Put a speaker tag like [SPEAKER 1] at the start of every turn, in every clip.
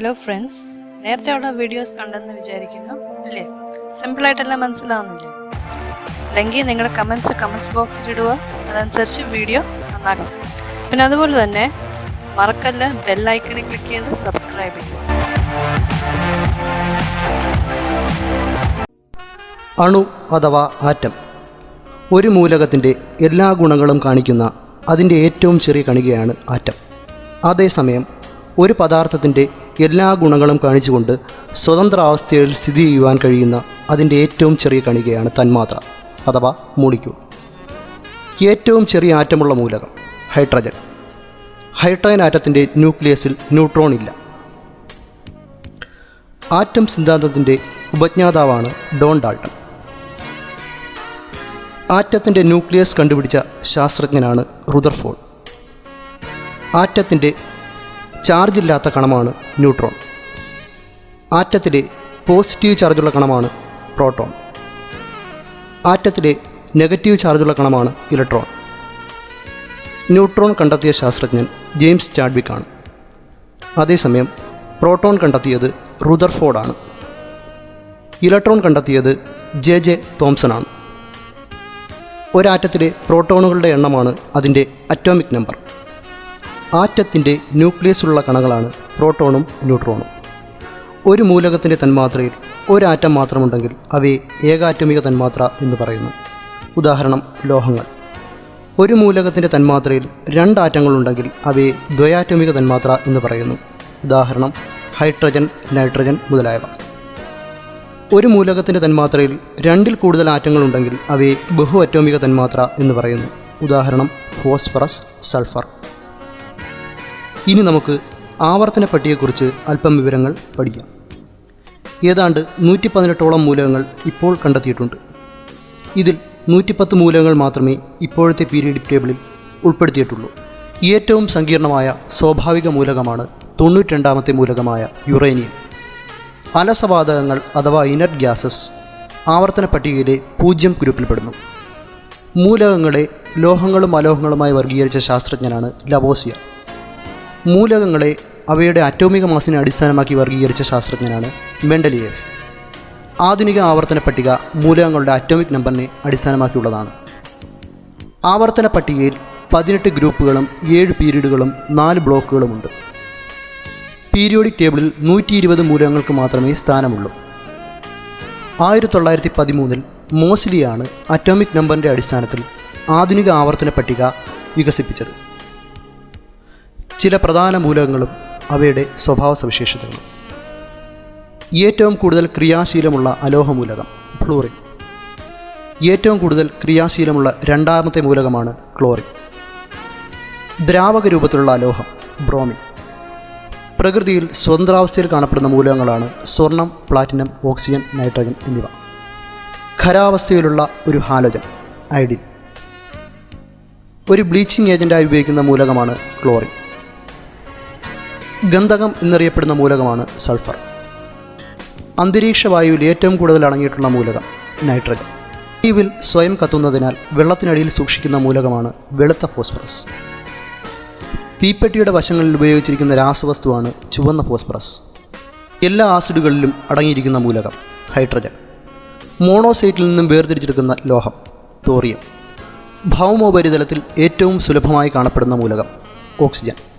[SPEAKER 1] Hello friends നേരത്തെ നേരത്തെയുള്ള videos കണ്ടെന്ന് വിചാരിക്കുന്നു അല്ലേ? സിമ്പിളായിട്ടെല്ലാം മനസ്സിലാവുന്നില്ലേ? അല്ലെങ്കിൽ നിങ്ങളുടെ കമൻസ് കമൻസ് ബോക്സിൽ ഇടുക. അതനുസരിച്ച് വീഡിയോ നന്നാക്കണം പിന്നെ അതുപോലെ തന്നെ മറക്കല്ല ബെല്ലൈക്കണിൽ ക്ലിക്ക് ചെയ്ത് സബ്സ്ക്രൈബ് ചെയ്യുക.
[SPEAKER 2] അണു അഥവാ ആറ്റം. ഒരു മൂലകത്തിന്റെ എല്ലാ ഗുണങ്ങളും കാണിക്കുന്ന അതിന്റെ ഏറ്റവും ചെറിയ കണികയാണ് ആറ്റം. അതേസമയം ഒരു പദാർത്ഥത്തിന്റെ എല്ലാ ഗുണങ്ങളും കാണിച്ചുകൊണ്ട് സ്വതന്ത്ര അവസ്ഥയിൽ സ്ഥിതി ചെയ്യുവാൻ കഴിയുന്ന അതിന്റെ ഏറ്റവും ചെറിയ കണികയാണ് തന്മാത്ര അഥവാ മോളിക്യൂൾ. ഏറ്റവും ചെറിയ ആറ്റമുള്ള മൂലകം ഹൈഡ്രജൻ. ഹൈഡ്രജൻ ആറ്റത്തിന്റെ ന്യൂക്ലിയസിൽ ന്യൂട്രോൺ ഇല്ല. ആറ്റം സിദ്ധാന്തത്തിന്റെ ഉപജ്ഞാതാവാണ് ഡോൺ ഡാൾട്ടൺ. ആറ്റത്തിന്റെ ന്യൂക്ലിയസ് കണ്ടുപിടിച്ച ശാസ്ത്രജ്ഞനാണ് റുദർഫോർഡ്. ആറ്റത്തിന്റെ ചാർജില്ലാത്ത കണമാണ് ന്യൂട്രോൺ. ആറ്റത്തിലെ പോസിറ്റീവ് ചാർജുള്ള കണമാണ് പ്രോട്ടോൺ. ആറ്റത്തിലെ നെഗറ്റീവ് ചാർജുള്ള കണമാണ് ഇലക്ട്രോൺ. ന്യൂട്രോൺ കണ്ടെത്തിയ ശാസ്ത്രജ്ഞൻ ജെയിംസ് ചാഡ്വിക് ആണ് അതേസമയം പ്രോട്ടോൺ കണ്ടെത്തിയത് റുദർഫോർഡാണ് ഇലക്ട്രോൺ കണ്ടെത്തിയത് ജെ ജെ തോംസൺ ആണ് ഒരാറ്റത്തിലെ പ്രോട്ടോണുകളുടെ എണ്ണമാണ് അതിന്റെ അറ്റോമിക് നമ്പർ. ആറ്റത്തിന്റെ ന്യൂക്ലിയസിലുള്ള കണകളാണ് പ്രോട്ടോണും ന്യൂട്രോണും. ഒരു മൂലകത്തിന്റെ തന്മാത്രയിൽ ഒരാറ്റം മാത്രമുണ്ടെങ്കിൽ അവയെ ഏകാറ്റമിക തന്മാത്ര എന്ന് പറയുന്നു. ഉദാഹരണം ലോഹങ്ങൾ. ഒരു മൂലകത്തിന്റെ തന്മാത്രയിൽ രണ്ട് ആറ്റങ്ങളുണ്ടെങ്കിൽ അവയെ ദ്വയാറ്റമിക തന്മാത്ര എന്ന് പറയുന്നു. ഉദാഹരണം ഹൈഡ്രജൻ നൈട്രജൻ മുതലായവ. ഒരു മൂലകത്തിന്റെ തന്മാത്രയിൽ രണ്ടിൽ കൂടുതൽ ആറ്റങ്ങളുണ്ടെങ്കിൽ അവയെ ബഹു അറ്റോമിക തന്മാത്ര എന്ന് പറയുന്നു. ഉദാഹരണം ഫോസ്ഫറസ് സൾഫർ. ഇനി നമുക്ക് ആവർത്തന പട്ടികയെക്കുറിച്ച് അല്പം വിവരങ്ങൾ പഠിക്കാം. ഏതാണ്ട് നൂറ്റി പതിനെട്ടോളം മൂലകങ്ങൾ ഇപ്പോൾ കണ്ടെത്തിയിട്ടുണ്ട്. ഇതിൽ നൂറ്റിപ്പത്ത് മൂലകങ്ങൾ മാത്രമേ ഇപ്പോഴത്തെ പീരിയഡിക് ടേബിളിൽ ഉൾപ്പെടുത്തിയിട്ടുള്ളൂ. ഏറ്റവും സങ്കീർണമായ സ്വാഭാവിക മൂലകമാണ് തൊണ്ണൂറ്റിരണ്ടാമത്തെ മൂലകമായ യുറേനിയം. അലസവാതകങ്ങൾ അഥവാ ഇനർട്ട് ഗ്യാസസ് ആവർത്തന പട്ടികയിലെ പൂജ്യം ഗ്രൂപ്പിൽപ്പെടുന്നു. മൂലകങ്ങളെ ലോഹങ്ങളും അലോഹങ്ങളുമായി വർഗീകരിച്ച ശാസ്ത്രജ്ഞനാണ് ലവോസിയ. മൂലകങ്ങളെ അവയുടെ അറ്റോമിക മാസിനെ അടിസ്ഥാനമാക്കി വർഗീകരിച്ച ശാസ്ത്രജ്ഞനാണ് മെൻഡലിയേവ് ആധുനിക ആവർത്തന പട്ടിക മൂലകങ്ങളുടെ അറ്റോമിക് നമ്പറിനെ അടിസ്ഥാനമാക്കിയുള്ളതാണ്. ആവർത്തന പട്ടികയിൽ പതിനെട്ട് ഗ്രൂപ്പുകളും ഏഴ് പീരീഡുകളും നാല് ബ്ലോക്കുകളുമുണ്ട്. പീരിയോഡിക് ടേബിളിൽ നൂറ്റി ഇരുപത് മൂലകങ്ങൾക്ക് മാത്രമേ സ്ഥാനമുള്ളൂ. ആയിരത്തി തൊള്ളായിരത്തി പതിമൂന്നിൽ മോസ്ലിയാണ് അറ്റോമിക് നമ്പറിന്റെ അടിസ്ഥാനത്തിൽ ആധുനിക ആവർത്തന പട്ടിക വികസിപ്പിച്ചത്. ചില പ്രധാന മൂലകങ്ങളും അവയുടെ സ്വഭാവ സവിശേഷതകളും ഏറ്റവും കൂടുതൽ ക്രിയാശീലമുള്ള അലോഹ മൂലകം ഫ്ലൂറിൻ. ഏറ്റവും കൂടുതൽ ക്രിയാശീലമുള്ള രണ്ടാമത്തെ മൂലകമാണ് ക്ലോറിൻ. ദ്രാവക രൂപത്തിലുള്ള അലോഹം ബ്രോമിൻ. പ്രകൃതിയിൽ സ്വതന്ത്രാവസ്ഥയിൽ കാണപ്പെടുന്ന മൂലകങ്ങളാണ് സ്വർണം പ്ലാറ്റിനം ഓക്സിജൻ നൈട്രജൻ എന്നിവ. ഖരാവസ്ഥയിലുള്ള ഒരു ഹാലജൻ ഐഡിൻ. ഒരു ബ്ലീച്ചിങ് ഏജന്റായി ഉപയോഗിക്കുന്ന മൂലകമാണ് ക്ലോറിൻ. ഗന്ധകം എന്നറിയപ്പെടുന്ന മൂലകമാണ് സൾഫർ. അന്തരീക്ഷ വായുവിൽ ഏറ്റവും കൂടുതൽ അടങ്ങിയിട്ടുള്ള മൂലകം നൈട്രജൻ. തീവിൽ സ്വയം കത്തുന്നതിനാൽ വെള്ളത്തിനടിയിൽ സൂക്ഷിക്കുന്ന മൂലകമാണ് വെളുത്ത ഫോസ്ഫറസ്. തീപ്പെട്ടിയുടെ വശങ്ങളിൽ ഉപയോഗിച്ചിരിക്കുന്ന രാസവസ്തുവാണ് ചുവന്ന ഫോസ്ഫറസ്. എല്ലാ ആസിഡുകളിലും അടങ്ങിയിരിക്കുന്ന മൂലകം ഹൈഡ്രജൻ. മോണോസൈറ്റിൽ നിന്നും വേർതിരിച്ചെടുക്കുന്ന ലോഹം തോറിയം ഭൗമോപരിതലത്തിൽ ഏറ്റവും സുലഭമായി കാണപ്പെടുന്ന മൂലകം ഓക്സിജൻ.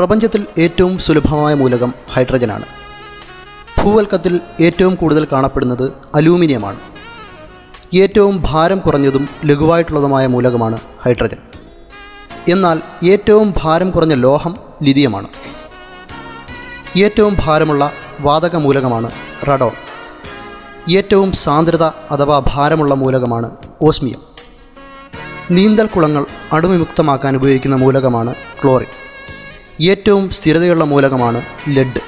[SPEAKER 2] പ്രപഞ്ചത്തിൽ ഏറ്റവും സുലഭമായ മൂലകം ഹൈഡ്രജനാണ്. ഭൂവൽക്കത്തിൽ ഏറ്റവും കൂടുതൽ കാണപ്പെടുന്നത് അലൂമിനിയമാണ്. ഏറ്റവും ഭാരം കുറഞ്ഞതും ലഘുവായിട്ടുള്ളതുമായ മൂലകമാണ് ഹൈഡ്രജൻ. എന്നാൽ ഏറ്റവും ഭാരം കുറഞ്ഞ ലോഹം ലിതിയമാണ് ഏറ്റവും ഭാരമുള്ള വാതക മൂലകമാണ് റഡോൺ. ഏറ്റവും സാന്ദ്രത അഥവാ ഭാരമുള്ള മൂലകമാണ് ഓസ്മിയം. നീന്തൽ കുളങ്ങൾ അണുവിമുക്തമാക്കാൻ ഉപയോഗിക്കുന്ന മൂലകമാണ് ക്ലോറിൻ. ഏറ്റവും സ്ഥിരതയുള്ള മൂലകമാണ് ലെഡ്.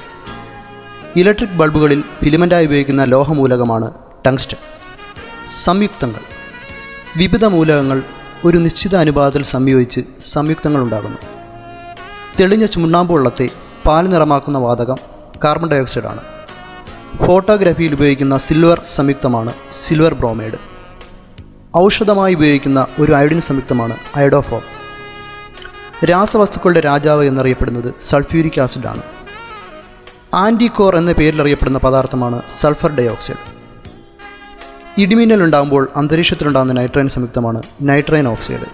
[SPEAKER 2] ഇലക്ട്രിക് ബൾബുകളിൽ ഫിലിമെന്റായി ഉപയോഗിക്കുന്ന ലോഹമൂലകമാണ് ടങ്സ്റ്റൺ സംയുക്തങ്ങൾ. വിവിധ മൂലകങ്ങൾ ഒരു നിശ്ചിത അനുപാതത്തിൽ സംയോജിച്ച് സംയുക്തങ്ങൾ ഉണ്ടാകുന്നു. തെളിഞ്ഞ ചുണ്ണാമ്പ് വെള്ളത്തെ പാൽ നിറമാക്കുന്ന വാതകം കാർബൺ ഡയോക്സൈഡാണ് ഫോട്ടോഗ്രാഫിയിൽ ഉപയോഗിക്കുന്ന സിൽവർ സംയുക്തമാണ് സിൽവർ ബ്രോമൈഡ് ഔഷധമായി ഉപയോഗിക്കുന്ന ഒരു അയോഡിൻ സംയുക്തമാണ് അയഡോഫോം രാസവസ്തുക്കളുടെ രാജാവ് എന്നറിയപ്പെടുന്നത് സൾഫ്യൂരിക് ആസിഡാണ്. ആന്റികോർ എന്ന പേരിൽ അറിയപ്പെടുന്ന പദാർത്ഥമാണ് സൾഫർ ഡയോക്സൈഡ്. ഇടിമിന്നൽ ഉണ്ടാകുമ്പോൾ അന്തരീക്ഷത്തിലുണ്ടാകുന്ന നൈട്രൈൻ സംയുക്തമാണ് നൈട്രൈൻ oxide.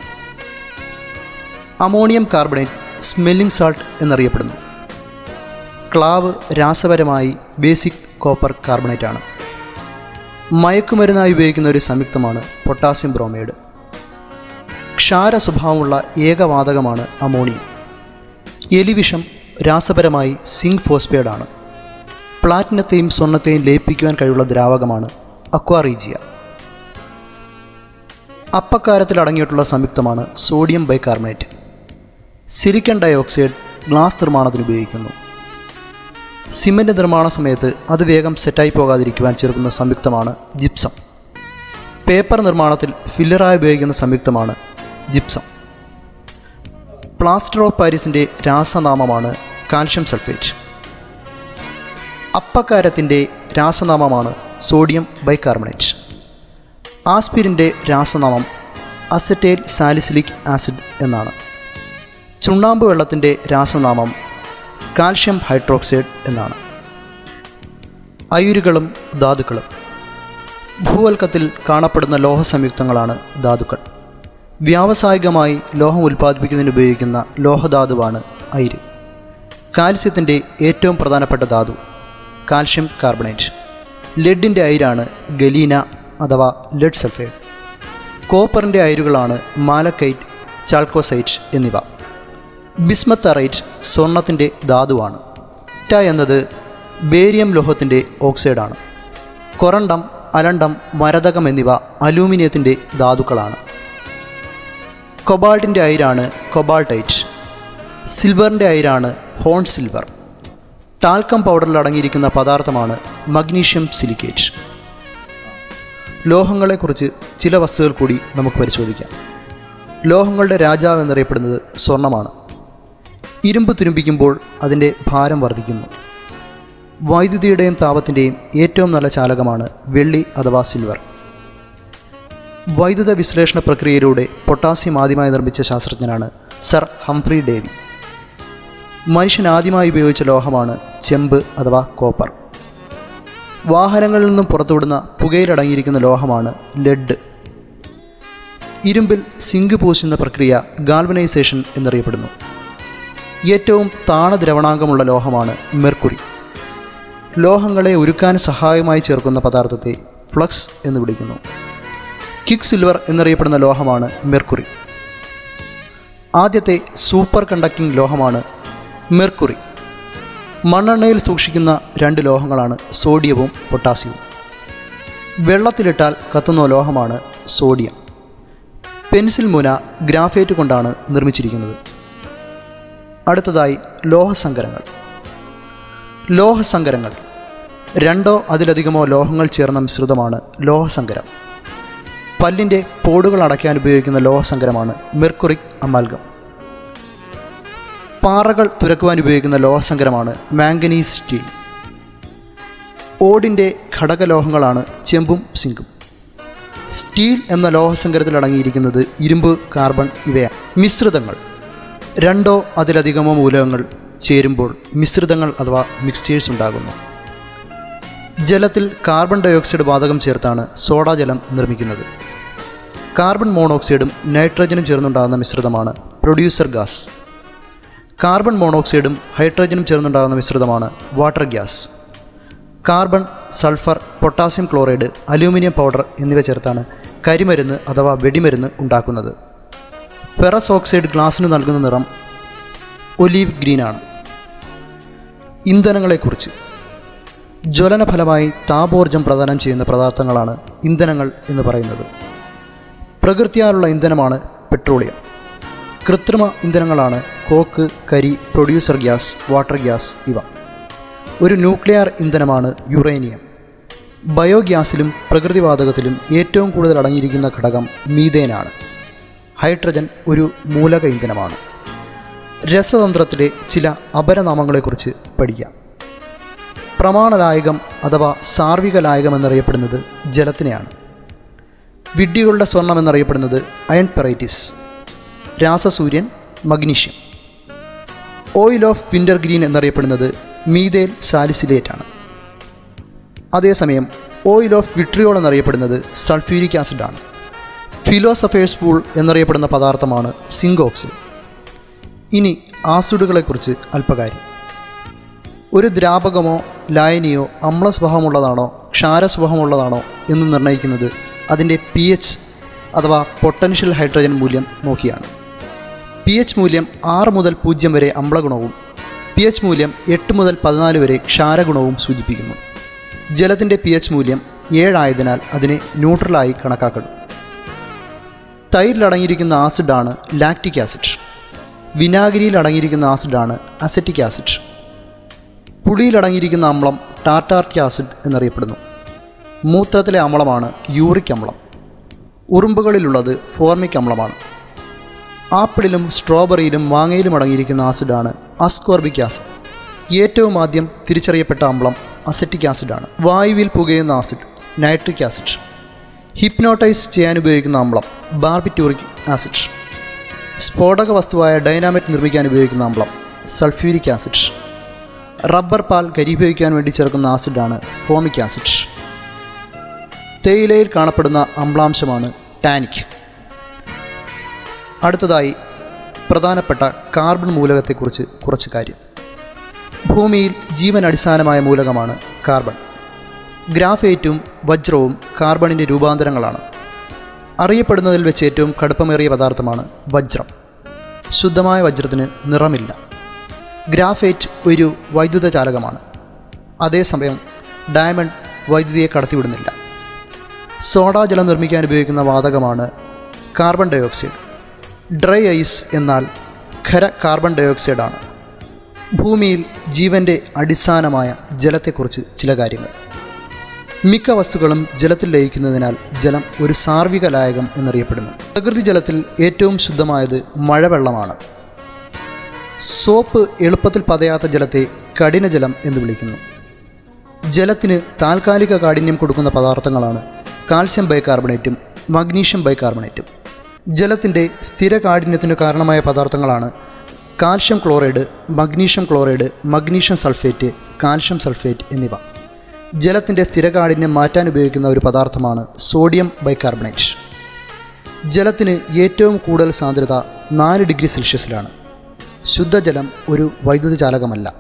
[SPEAKER 2] Ammonium carbonate smelling salt എന്നറിയപ്പെടുന്നു. ക്ലാവ് രാസപരമായി ബേസിക് കോപ്പർ കാർബണേറ്റ് ആണ് മയക്കുമരുന്നായി ഉപയോഗിക്കുന്ന ഒരു സംയുക്തമാണ് പൊട്ടാസ്യം ബ്രോമൈഡ്. ക്ഷാര സ്വഭാവമുള്ള ഏകവാതകമാണ് അമോണിയം. എലിവിഷം രാസപരമായി സിങ്ക് ആണ് പ്ലാറ്റിനത്തെയും സ്വർണത്തെയും ലയിപ്പിക്കുവാൻ കഴിവുള്ള ദ്രാവകമാണ് അക്വാറീജിയ. അപ്പക്കാരത്തിൽ അടങ്ങിയിട്ടുള്ള സംയുക്തമാണ് sodium bicarbonate. Silicon dioxide glass നിർമ്മാണത്തിന് ഉപയോഗിക്കുന്നു. സിമന്റ് നിർമ്മാണ സമയത്ത് അത് വേഗം സെറ്റായി പോകാതിരിക്കുവാൻ ചേർക്കുന്ന സംയുക്തമാണ് ജിപ്സം. പേപ്പർ നിർമ്മാണത്തിൽ ഫില്ലറായി ഉപയോഗിക്കുന്ന സംയുക്തമാണ് ജിപ്സം. പ്ലാസ്റ്റർ ഓഫ് പാരീസിന്റെ രാസനാമമാണ് കാൽഷ്യം സൾഫേറ്റ്. അപ്പക്കാരത്തിന്റെ രാസനാമമാണ് സോഡിയം ബൈകാർബണേറ്റ്. ആസ്പിരിന്റെ രാസനാമം അസറ്റൈൽ സാലിസിലിക് ആസിഡ് എന്നാണ്. ചുണ്ണാമ്പ് വെള്ളത്തിന്റെ രാസനാമം കാൽഷ്യം ഹൈഡ്രോക്സൈഡ് എന്നാണ്. അയുരുകളും ധാതുക്കളും. ഭൂവൽക്കത്തിൽ കാണപ്പെടുന്ന ലോഹ സംയുക്തങ്ങളാണ് ധാതുക്കൾ. വ്യാവസായികമായി ലോഹം ഉൽപ്പാദിപ്പിക്കുന്നതിന് ഉപയോഗിക്കുന്ന ലോഹധാതുവാണ് അയിര്. കാൽസ്യത്തിന്റെ ഏറ്റവും പ്രധാനപ്പെട്ട ധാതു കാൽഷ്യം കാർബണേറ്റ്. ലെഡിന്റെ അയിരാണ് ഗലീന അഥവാ ലെഡ് സൾഫേറ്റ്. കോപ്പറിന്റെ അയിരുകളാണ് മാലക്കൈറ്റ് ചാൾക്കോസൈറ്റ് എന്നിവ. ബിസ്മത്ത് ബിസ്മത്തറൈറ്റ് സ്വർണത്തിന്റെ ധാതുവാണ്. റ്റ എന്നത് ബേരിയം ലോഹത്തിന്റെ ഓക്സൈഡാണ്. കൊറണ്ടം അലണ്ടം മരതകം എന്നിവ അലൂമിനിയത്തിന്റെ ധാതുക്കളാണ്. കൊബാൾട്ടിന്റെ അയിരാണ് കൊബാൾട്ടൈറ്റ്. സിൽവറിന്റെ അയിരാണ് ഹോൺ സിൽവർ. ടാൽക്കം പൗഡറിൽ അടങ്ങിയിരിക്കുന്ന പദാർത്ഥമാണ് മഗ്നീഷ്യം സിലിക്കേറ്റ്. ലോഹങ്ങളെക്കുറിച്ച് ചില വസ്തുക്കൾ കൂടി നമുക്ക് പരിശോധിക്കാം. ലോഹങ്ങളുടെ രാജാവ് എന്നറിയപ്പെടുന്നത് സ്വർണമാണ് ഇരുമ്പ് തുരുമ്പിക്കുമ്പോൾ അതിന്റെ ഭാരം വർദ്ധിക്കുന്നു. വൈദ്യുതിയുടെയും താപത്തിന്റെയും ഏറ്റവും നല്ല ചാലകമാണ് വെള്ളി അഥവാ സിൽവർ. വൈദ്യുത വിശ്ലേഷണ പ്രക്രിയയിലൂടെ പൊട്ടാസ്യം ആദ്യമായി നിർമ്മിച്ച ശാസ്ത്രജ്ഞനാണ് സർ ഹംഫ്രി ഡേവി. മനുഷ്യൻ ആദ്യമായി ഉപയോഗിച്ച ലോഹമാണ് ചെമ്പ് അഥവാ കോപ്പർ. വാഹനങ്ങളിൽ നിന്നും പുറത്തുവിടുന്ന പുകയിലടങ്ങിയിരിക്കുന്ന ലോഹമാണ് ലെഡ്. ഇരുമ്പിൽ സിങ്ക് പൂശുന്ന പ്രക്രിയ ഗാൽവനൈസേഷൻ എന്നറിയപ്പെടുന്നു. ഏറ്റവും താണ ദ്രവണാംഗമുള്ള ലോഹമാണ് മെർക്കുറി. ലോഹങ്ങളെ ഉരുക്കാൻ സഹായമായി ചേർക്കുന്ന പദാർത്ഥത്തെ ഫ്ലക്സ് എന്ന് വിളിക്കുന്നു. കിക്ക് സിൽവർ എന്നറിയപ്പെടുന്ന ലോഹമാണ് മെർക്കുറി. ആദ്യത്തെ സൂപ്പർ കണ്ടക്ടിംഗ് ലോഹമാണ് മെർക്കുറി. മണ്ണെണ്ണയിൽ സൂക്ഷിക്കുന്ന രണ്ട് ലോഹങ്ങളാണ് സോഡിയവും പൊട്ടാസ്യവും. വെള്ളത്തിലിട്ടാൽ കത്തുന്ന ലോഹമാണ് സോഡിയം. പെൻസിൽ മുന ഗ്രാഫൈറ്റ് കൊണ്ടാണ് നിർമ്മിച്ചിരിക്കുന്നത്. അടുത്തതായി ലോഹസങ്കരങ്ങൾ. ലോഹസങ്കരങ്ങൾ. രണ്ടോ അതിലധികമോ ലോഹങ്ങൾ ചേർന്ന മിശ്രിതമാണ് ലോഹസങ്കരം. പല്ലിന്റെ പോടുകൾ അടയ്ക്കാൻ ഉപയോഗിക്കുന്ന ലോഹസങ്കരമാണ് മെർക്കുറിക് അമാൽഗം. പാറകൾ തുരക്കുവാൻ ഉപയോഗിക്കുന്ന ലോഹസങ്കരമാണ് മാംഗനീസ് സ്റ്റീൽ. ഓടിന്റെ ഘടകലോഹങ്ങളാണ് ചെമ്പും സിങ്കും. സ്റ്റീൽ എന്ന ലോഹസങ്കരത്തിൽ അടങ്ങിയിരിക്കുന്നത് ഇരുമ്പ് കാർബൺ ഇവയാണ്. മിശ്രിതങ്ങൾ. രണ്ടോ അതിലധികമോ മൂലകങ്ങൾ ചേരുമ്പോൾ മിശ്രിതങ്ങൾ അഥവാ മിക്സ്ചേഴ്സ് ഉണ്ടാകുന്നു. ജലത്തിൽ കാർബൺ ഡയോക്സൈഡ് വാതകം ചേർത്താണ് സോഡാ ജലം നിർമ്മിക്കുന്നത്. കാർബൺ മോണോക്സൈഡും നൈട്രജനും ചേർന്നുണ്ടാകുന്ന മിശ്രിതമാണ് പ്രൊഡ്യൂസർ ഗ്യാസ്. കാർബൺ മോണോക്സൈഡും ഹൈഡ്രജനും ചേർന്നുണ്ടാകുന്ന മിശ്രിതമാണ് water gas. Carbon sulphur potassium chloride aluminium powder എന്നിവ ചേർത്താണ് കരിമരുന്ന് അഥവാ വെടിമരുന്ന് ഉണ്ടാക്കുന്നത്. ഫെറസ് ഓക്സൈഡ് ഗ്ലാസിന് നൽകുന്ന നിറം ഒലീവ് ഗ്രീനാണ്. ഇന്ധനങ്ങളെക്കുറിച്ച്. ജ്വലന ഫലമായി താപോർജം പ്രദാനം ചെയ്യുന്ന പദാർത്ഥങ്ങളാണ് ഇന്ധനങ്ങൾ എന്ന് പറയുന്നത്. പ്രകൃതിയാലുള്ള ഇന്ധനമാണ് പെട്രോളിയം. കൃത്രിമ ഇന്ധനങ്ങളാണ് കോക്ക് കരി പ്രൊഡ്യൂസർ ഗ്യാസ് വാട്ടർ ഗ്യാസ് ഇവ. ഒരു ന്യൂക്ലിയർ ഇന്ധനമാണ് യുറേനിയം. ബയോഗ്യാസിലും പ്രകൃതിവാതകത്തിലും ഏറ്റവും കൂടുതൽ അടങ്ങിയിരിക്കുന്ന ഘടകം മീതേനാണ് ഹൈഡ്രജൻ ഒരു മൂലക ഇന്ധനമാണ്. രസതന്ത്രത്തിലെ ചില അപരനാമങ്ങളെക്കുറിച്ച് പഠിക്കാം. പ്രമാണലായകം അഥവാ സാർവിക ലായകം എന്നറിയപ്പെടുന്നത് ജലത്തിനെയാണ്. വിഡ്ഢികളുടെ സ്വർണം എന്നറിയപ്പെടുന്നത് അയൺ പെറൈറ്റിസ്. രാസസൂര്യൻ magnesium. Oil of wintergreen എന്നറിയപ്പെടുന്നത് മീതേൽ സാലിസിലേറ്റ് ആണ് അതേസമയം ഓയിൽ ഓഫ് വിട്രിയോൾ എന്നറിയപ്പെടുന്നത് സൾഫ്യൂരിക് ആസിഡ് ആണ് ഫിലോസഫേഴ്സ് പൂൾ എന്നറിയപ്പെടുന്ന പദാർത്ഥമാണ് സിങ്ക് ഇനി ആസിഡുകളെക്കുറിച്ച് അല്പകാര്യം. ഒരു ദ്രാവകമോ ലായനിയോ അമ്ലസ്വഭാവമുള്ളതാണോ ക്ഷാരസ്വഭാവമുള്ളതാണോ എന്ന് നിർണയിക്കുന്നത് അതിന്റെ പി എച്ച് അഥവാ പൊട്ടൻഷ്യൽ ഹൈഡ്രജൻ മൂല്യം നോക്കിയാണ്. പി എച്ച് മൂല്യം ആറ് മുതൽ പൂജ്യം വരെ അമ്ലഗുണവും പി എച്ച് മൂല്യം എട്ട് മുതൽ പതിനാല് വരെ ക്ഷാരഗുണവും സൂചിപ്പിക്കുന്നു. ജലത്തിന്റെ പി എച്ച് മൂല്യം ഏഴായതിനാൽ അതിനെ ന്യൂട്രലായി കണക്കാക്കണം. തൈരിലടങ്ങിയിരിക്കുന്ന ആസിഡാണ് ലാക്റ്റിക് ആസിഡ് വിനാഗിരിയിൽ അടങ്ങിയിരിക്കുന്ന ആസിഡാണ് അസറ്റിക് ആസിഡ് പുളിയിലടങ്ങിയിരിക്കുന്ന അമ്ലം ടാർട്ടാർട്ടിക് ആസിഡ് എന്നറിയപ്പെടുന്നു. മൂത്രത്തിലെ അമ്ലമാണ് യൂറിക് അമ്ലം. ഉറുമ്പുകളിലുള്ളത് ഫോർമിക് അമ്ലമാണ്. ആപ്പിളിലും സ്ട്രോബെറിയിലും മാങ്ങയിലും അടങ്ങിയിരിക്കുന്ന ആസിഡാണ് അസ്കോർബിക് ആസിഡ്. ഏറ്റവും ആദ്യം തിരിച്ചറിയപ്പെട്ട അമ്ലം അസറ്റിക് ആസിഡാണ്. വായുവിൽ പുകയുന്ന ആസിഡ് നൈട്രിക് ആസിഡ്. ഹിപ്നോട്ടൈസ് ചെയ്യാൻ ഉപയോഗിക്കുന്ന അമ്ലം ബാർബിറ്റ്യൂറിക് ആസിഡ്. സ്ഫോടക വസ്തുവായ ഡൈനാമൈറ്റ് നിർമ്മിക്കാൻ ഉപയോഗിക്കുന്ന അമ്ലം സൾഫ്യൂരിക് ആസിഡ്. റബ്ബർ പാൽ കരിപയോഗിക്കാൻ വേണ്ടി ചേർക്കുന്ന ആസിഡാണ് ഫോമിക് ആസിഡ്. തേയിലയിൽ കാണപ്പെടുന്ന അമ്ലാംശമാണ് ടാനിക്. അടുത്തതായി പ്രധാനപ്പെട്ട കാർബൺ മൂലകത്തെക്കുറിച്ച് കുറച്ച് കാര്യം. ഭൂമിയിൽ ജീവൻ അടിസ്ഥാനമായ മൂലകമാണ് കാർബൺ. ഗ്രാഫൈറ്റും വജ്രവും കാർബണിന്റെ രൂപാന്തരങ്ങളാണ്. അറിയപ്പെടുന്നതിൽ വെച്ച് ഏറ്റവും കടുപ്പമേറിയ പദാർത്ഥമാണ് വജ്രം. ശുദ്ധമായ വജ്രത്തിന് നിറമില്ല. ഗ്രാഫൈറ്റ് ഒരു വൈദ്യുത ചാലകമാണ് അതേസമയം ഡയമണ്ട് വൈദ്യുതിയെ കടത്തിവിടുന്നില്ല. സോഡാ ജലം നിർമ്മിക്കാൻ ഉപയോഗിക്കുന്ന വാതകമാണ് കാർബൺ ഡയോക്സൈഡ് ഡ്രൈ ഐസ് എന്നാൽ ഖര കാർബൺ ഡയോക്സൈഡാണ് ഭൂമിയിൽ ജീവന്റെ അടിസ്ഥാനമായ ജലത്തെക്കുറിച്ച് ചില കാര്യങ്ങൾ. മിക്ക വസ്തുക്കളും ജലത്തിൽ ലയിക്കുന്നതിനാൽ ജലം ഒരു സാർവിക ലായകം എന്നറിയപ്പെടുന്നു. പ്രകൃതി ജലത്തിൽ ഏറ്റവും ശുദ്ധമായത് മഴവെള്ളമാണ്. സോപ്പ് എളുപ്പത്തിൽ പതയാത്ത ജലത്തെ കഠിനജലം എന്ന് വിളിക്കുന്നു. ജലത്തിന് താൽക്കാലിക കാഠിന്യം കൊടുക്കുന്ന പദാർത്ഥങ്ങളാണ് കാൽസ്യം ബൈകാർബണേറ്റും മഗ്നീഷ്യം ബൈകാർബണേറ്റും. ജലത്തിന്റെ സ്ഥിര കാഠിന്യത്തിന് കാരണമായ പദാർത്ഥങ്ങളാണ് calcium chloride magnesium chloride magnesium sulphate calcium sulphate എന്നിവ. ജലത്തിന്റെ സ്ഥിര കാഠിന്യം മാറ്റാൻ ഉപയോഗിക്കുന്ന ഒരു പദാർത്ഥമാണ് സോഡിയം ബൈകാർബണേറ്റ്. ജലത്തിന് ഏറ്റവും കൂടുതൽ സാന്ദ്രത നാല് ഡിഗ്രി സെൽഷ്യസിലാണ്. ശുദ്ധജലം ഒരു വൈദ്യുത ചാലകമല്ല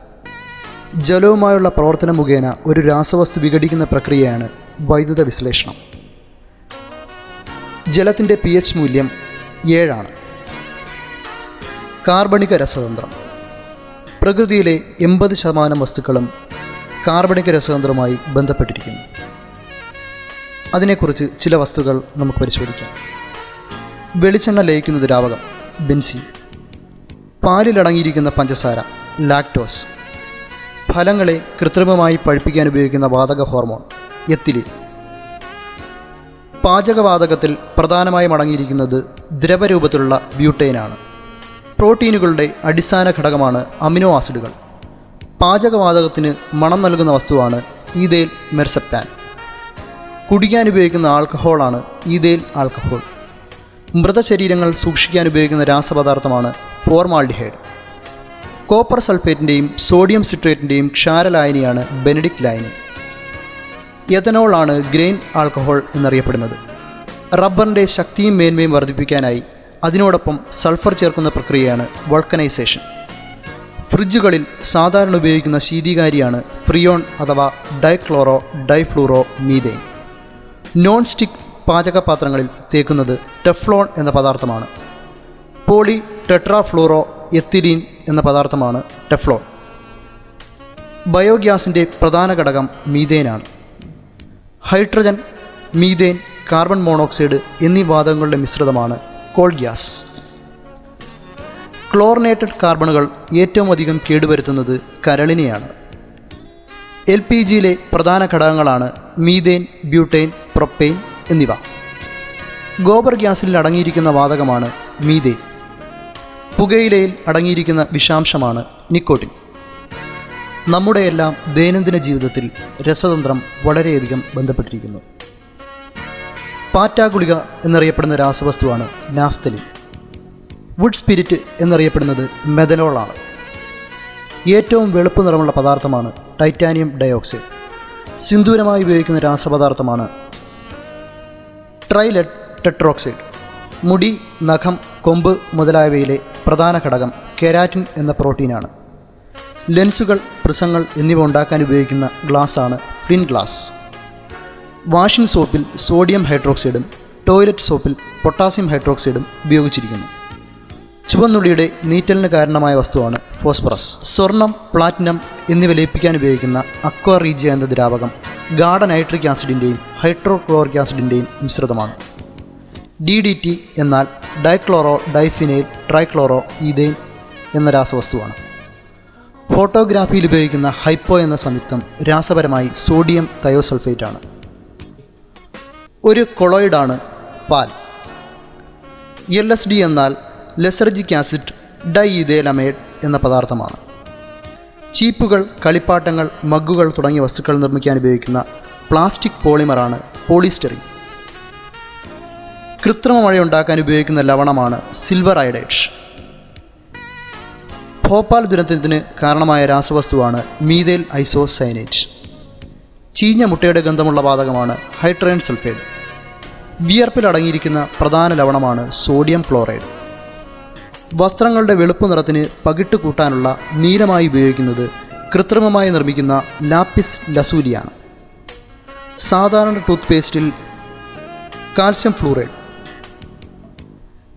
[SPEAKER 2] ജലവുമായുള്ള പ്രവർത്തനം മുഖേന ഒരു രാസവസ്തു വിഘടിക്കുന്ന പ്രക്രിയയാണ് വൈദ്യുത വിശ്ലേഷണം. ജലത്തിന്റെ പി എച്ച് മൂല്യം ഏഴാണ്. കാർബണിക രസതന്ത്രം. പ്രകൃതിയിലെ എൺപത് ശതമാനം വസ്തുക്കളും കാർബണിക രസതന്ത്രവുമായി ബന്ധപ്പെട്ടിരിക്കുന്നു. അതിനെക്കുറിച്ച് ചില വസ്തുക്കൾ നമുക്ക് പരിശോധിക്കാം. വെളിച്ചെണ്ണ ലയിക്കുന്ന ദ്രാവകം ബെൻസി പാലിലടങ്ങിയിരിക്കുന്ന പഞ്ചസാര ലാക്ടോസ്. ഫലങ്ങളെ കൃത്രിമമായി പഴുപ്പിക്കാൻ ഉപയോഗിക്കുന്ന വാതക ഹോർമോൺ എത്തിലിൻ. പാചകവാതകത്തിൽ പ്രധാനമായും അടങ്ങിയിരിക്കുന്നത് ദ്രവരൂപത്തിലുള്ള ബ്യൂട്ടേനാണ്. പ്രോട്ടീനുകളുടെ അടിസ്ഥാന ഘടകമാണ് അമിനോ ആസിഡുകൾ. പാചകവാതകത്തിന് മണം നൽകുന്ന വസ്തുവാണ് ഈതേൽ മെർസെപ്റ്റാൻ. കുടിക്കാൻ ഉപയോഗിക്കുന്ന ആൽക്കഹോളാണ് ഈതേൽ ആൽക്കഹോൾ. മൃതശരീരങ്ങൾ സൂക്ഷിക്കാൻ ഉപയോഗിക്കുന്ന രാസപദാർത്ഥമാണ് ഫോർമാൾഡിഹൈഡ്. കോപ്പർ സൾഫേറ്റിന്റെയും സോഡിയം സിട്രേറ്റിന്റെയും ക്ഷാരലായനിയാണ് ബെനഡിക് ലായനി. എഥനോൾ ആണ് ഗ്രെയിൻ ആൽക്കഹോൾ എന്നറിയപ്പെടുന്നത്. റബ്ബറിന്റെ ശക്തിയും മേന്മയും വർദ്ധിപ്പിക്കാനായി അതിനോടൊപ്പം സൾഫർ ചേർക്കുന്ന പ്രക്രിയയാണ് വൾക്കനൈസേഷൻ. ഫ്രിഡ്ജുകളിൽ സാധാരണ ഉപയോഗിക്കുന്ന ശീതീകാരിയാണ് ഫ്രിയോൺ അഥവാ dichloro difluoro methane non stick പാചകപാത്രങ്ങളിൽ തേക്കുന്നത് ടെഫ്ലോൺ എന്ന പദാർത്ഥമാണ്. പോളി ടെട്രാഫ്ലൂറോ എത്തിലീൻ എന്ന പദാർത്ഥമാണ് ടെഫ്ലോൺ. ബയോഗ്യാസിന്റെ പ്രധാന ഘടകം മീതേനാണ് ഹൈഡ്രജൻ മീതേൻ കാർബൺ മോണോക്സൈഡ് എന്നീ വാതകങ്ങളുടെ മിശ്രിതമാണ് കോൾ ഗ്യാസ്. ക്ലോറിനേറ്റഡ് കാർബണുകൾ ഏറ്റവും അധികം കേടുവരുത്തുന്നത് കരളിനെയാണ്. എൽ പി ജിയിലെ പ്രധാന ഘടകങ്ങളാണ് മീതേൻ ബ്യൂട്ടൈൻ പ്രൊപ്പെയിൻ എന്നിവ. ഗോബർ ഗ്യാസിൽ അടങ്ങിയിരിക്കുന്ന വാതകമാണ് മീതേൻ പുകയിലയിൽ അടങ്ങിയിരിക്കുന്ന വിഷാംശമാണ് നിക്കോട്ടിൻ. നമ്മുടെ എല്ലാം ദൈനംദിന ജീവിതത്തിൽ രസതന്ത്രം വളരെയധികം ബന്ധപ്പെട്ടിരിക്കുന്നു. പാറ്റാഗുളിക എന്നറിയപ്പെടുന്ന രാസവസ്തുവാണ് നാഫ്തലിൻ. വുഡ് സ്പിരിറ്റ് എന്നറിയപ്പെടുന്നത് മെഥനോളാണ്. ഏറ്റവും വെളുപ്പ് നിറമുള്ള പദാർത്ഥമാണ് ടൈറ്റാനിയം ഡയോക്സൈഡ്. സിന്ദൂരമായി ഉപയോഗിക്കുന്ന രാസപദാർത്ഥമാണ് ട്രൈലെഡ് ടെട്രോക്സൈഡ്. മുടി നഖം കൊമ്പ് മുതലായവയിലെ പ്രധാന ഘടകം കെരാറ്റിൻ എന്ന പ്രോട്ടീനാണ്. ലെൻസുകൾ പ്രിസങ്ങൾ എന്നിവ ഉണ്ടാക്കാൻ ഉപയോഗിക്കുന്ന ഗ്ലാസ്സാണ് ഫ്ലിൻ ഗ്ലാസ്. വാഷിംഗ് സോപ്പിൽ സോഡിയം ഹൈഡ്രോക്സൈഡും ടോയ്ലറ്റ് സോപ്പിൽ പൊട്ടാസ്യം ഹൈഡ്രോക്സൈഡും ഉപയോഗിച്ചിരിക്കുന്നു. ചുവന്നുള്ളിയുടെ നീറ്റലിന് കാരണമായ വസ്തുവാണ് ഫോസ്ഫറസ്. സ്വർണം പ്ലാറ്റിനം എന്നിവ ലയിപ്പിക്കാൻ ഉപയോഗിക്കുന്ന അക്വ റീജിയ എന്ന ദ്രാവകം ഗാർഡൻ നൈട്രിക് ആസിഡിന്റെയും ഹൈഡ്രോക്ലോറിക് ആസിഡിന്റെയും മിശ്രിതമാണ്. ഡി ഡി ടി എന്നാൽ ഡൈക്ലോറോ ഡൈഫിനൈൽ ട്രൈക്ലോറോ ഈതെയിൻ എന്ന രാസവസ്തുവാണ്. ഫോട്ടോഗ്രാഫിയിൽ ഉപയോഗിക്കുന്ന ഹൈപ്പോ എന്ന സംയുക്തം രാസപരമായി സോഡിയം തയോസൾഫേറ്റ് ആണ് ഒരു കൊളോയിഡാണ് പാൽ. എൽ എസ് ഡി എന്നാൽ ലെസർജിക് ആസിഡ് ഡൈഇതേലമേഡ് എന്ന പദാർത്ഥമാണ്. ചീപ്പുകൾ കളിപ്പാട്ടങ്ങൾ മഗ്ഗുകൾ തുടങ്ങിയ വസ്തുക്കൾ നിർമ്മിക്കാൻ ഉപയോഗിക്കുന്ന പ്ലാസ്റ്റിക് പോളിമറാണ് പോളിസ്റ്ററിൻ. കൃത്രിമ മഴയുണ്ടാക്കാൻ ഉപയോഗിക്കുന്ന ലവണമാണ് സിൽവർ അയഡൈഡ് ഭോപ്പാൽ ദുരന്തത്തിന് കാരണമായ രാസവസ്തുവാണ് മീതേൽ ഐസോസൈനേറ്റ്. ചീഞ്ഞ മുട്ടയുടെ ഗന്ധമുള്ള വാതകമാണ് ഹൈഡ്രൈൻ സൾഫൈഡ് വിയർപ്പിൽ അടങ്ങിയിരിക്കുന്ന പ്രധാന ലവണമാണ് സോഡിയം ക്ലോറൈഡ്. വസ്ത്രങ്ങളുടെ വെളുപ്പ് നിറത്തിന് പകിട്ട് കൂട്ടാനുള്ള നീലമായി ഉപയോഗിക്കുന്നത് കൃത്രിമമായി നിർമ്മിക്കുന്ന ലാപ്പിസ് ലസൂലിയാണ്. സാധാരണ ടൂത്ത് പേസ്റ്റിൽ കാൽസ്യം ഫ്ലൂറൈഡ്.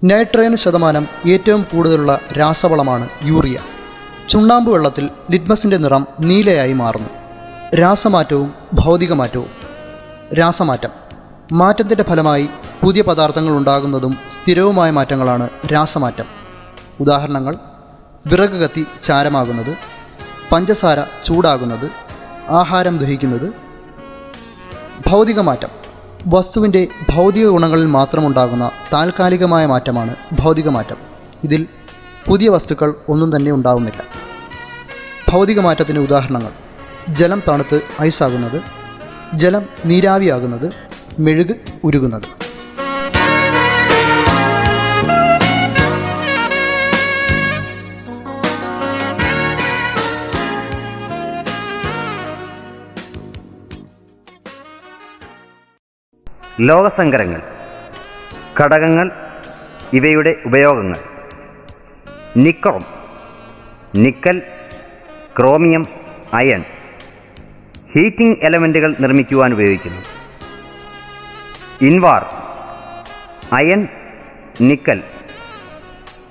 [SPEAKER 2] നൈട്രേൻ ശതമാനം ഏറ്റവും കൂടുതലുള്ള രാസവളമാണ് യൂറിയ. ചുണ്ണാമ്പ് വെള്ളത്തിൽ ലിറ്റ്മസിന്റെ നിറം നീലയായി മാറുന്നു. രാസമാറ്റവും ഭൗതികമാറ്റവും. രാസമാറ്റം. മാറ്റത്തിന്റെ ഫലമായി പുതിയ പദാർത്ഥങ്ങൾ ഉണ്ടാകുന്നതും സ്ഥിരവുമായ മാറ്റങ്ങളാണ് രാസമാറ്റം. ഉദാഹരണങ്ങൾ. വിറക് കത്തി ചാരമാകുന്നത്. പഞ്ചസാര ചൂടാകുന്നത്. ആഹാരം ദഹിക്കുന്നത്. ഭൗതികമാറ്റം. വസ്തുവിന്റെ ഭൗതിക ഗുണങ്ങളിൽ മാത്രമുണ്ടാകുന്ന താൽക്കാലികമായ മാറ്റമാണ് ഭൗതിക മാറ്റം. ഇതിൽ പുതിയ വസ്തുക്കൾ ഒന്നും തന്നെ ഉണ്ടാകുന്നില്ല ഭൗതിക മാറ്റത്തിന് ഉദാഹരണങ്ങൾ. ജലം തണുത്ത് ഐസാകുന്നത് ജലം നീരാവിയാകുന്നത് മെഴുക് ഉരുകുന്നത്.
[SPEAKER 3] ലോകസങ്കരങ്ങൾ ഘടകങ്ങൾ ഇവയുടെ ഉപയോഗങ്ങൾ. Nichrome nickel chromium iron heating എലമെന്റുകൾ നിർമ്മിക്കുവാൻ ഉപയോഗിക്കുന്നു. ഇൻവാർ അയൺ നിക്കൽ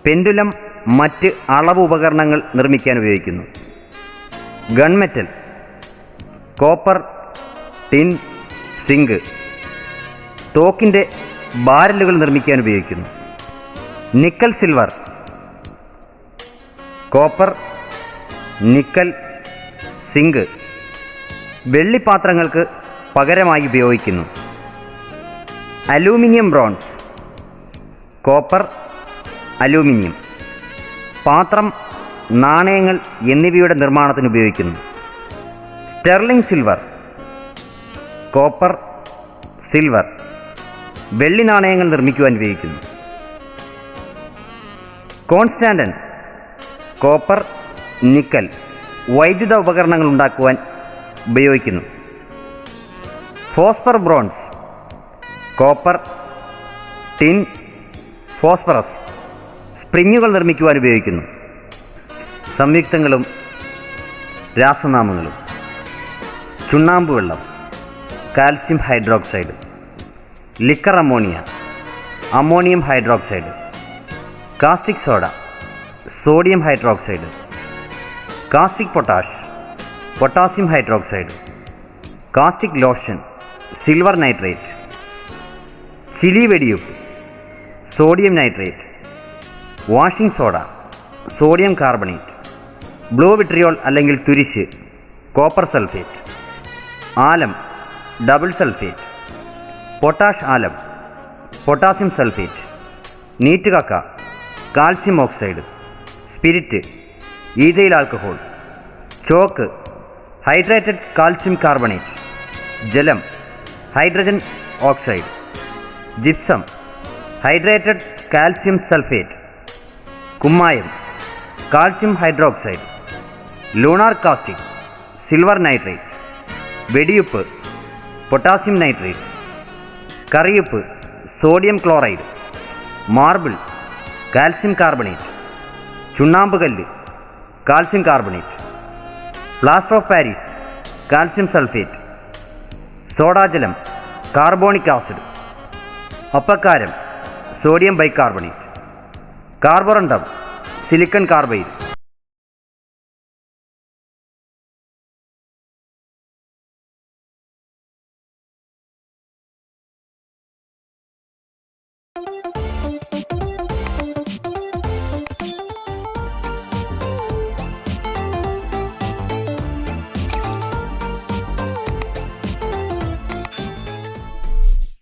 [SPEAKER 3] പെൻഡുലം മറ്റ് അളവ് ഉപകരണങ്ങൾ നിർമ്മിക്കാൻ ഉപയോഗിക്കുന്നു. Gunmetal copper tin zinc. തോക്കിന്റെ ബാരലുകൾ നിർമ്മിക്കാൻ ഉപയോഗിക്കുന്നു. Nickel silver copper nickel zinc വെള്ളിപ്പാത്രങ്ങൾക്ക് പകരമായി ഉപയോഗിക്കുന്നു. അലൂമിനിയം ബ്രോൺസ് കോപ്പർ അലൂമിനിയം പാത്രം നാണയങ്ങൾ എന്നിവയുടെ നിർമ്മാണത്തിന് ഉപയോഗിക്കുന്നു. സ്റ്റെർലിംഗ് സിൽവർ കോപ്പർ സിൽവർ വെള്ളി നാണയങ്ങൾ നിർമ്മിക്കുവാൻ ഉപയോഗിക്കുന്നു. കോൺസ്റ്റാൻഡൻ കോപ്പർ നിക്കൽ വൈദ്യുത ഉപകരണങ്ങൾ ഉണ്ടാക്കുവാൻ ഉപയോഗിക്കുന്നു. Phosphor bronze copper tin phosphorus സ്പ്രിങ്ങുകൾ നിർമ്മിക്കുവാൻ ഉപയോഗിക്കുന്നു. സംയുക്തങ്ങളും രാസനാമങ്ങളും. ചുണ്ണാമ്പ് വെള്ളം calcium hydroxide. Liquor ammonia ammonium hydroxide caustic soda sodium hydroxide caustic potash potassium hydroxide caustic lotion silver nitrate Chile വെടിയുപ്പ് sodium nitrate washing soda sodium carbonate blue vitriol അല്ലെങ്കിൽ തുരിശ്. Copper sulphate alum double sulphate potash alum potassium sulphate നീറ്റുകക്ക calcium oxide spirit ethyl alcohol chalk hydrated calcium carbonate ജലം hydrogen oxide gypsum hydrated calcium sulphate കുമ്മായം calcium hydroxide lunar caustic silver nitrate വെടിയുപ്പ് potassium nitrate. കറിയുപ്പ് sodium chloride marble calcium carbonate ചുണ്ണാമ്പ് കല്ല് calcium carbonate plaster of Paris calcium sulphate സോഡാജലം carbonic acid അപ്പക്കാരം sodium bicarbonate carborundum silicon carbide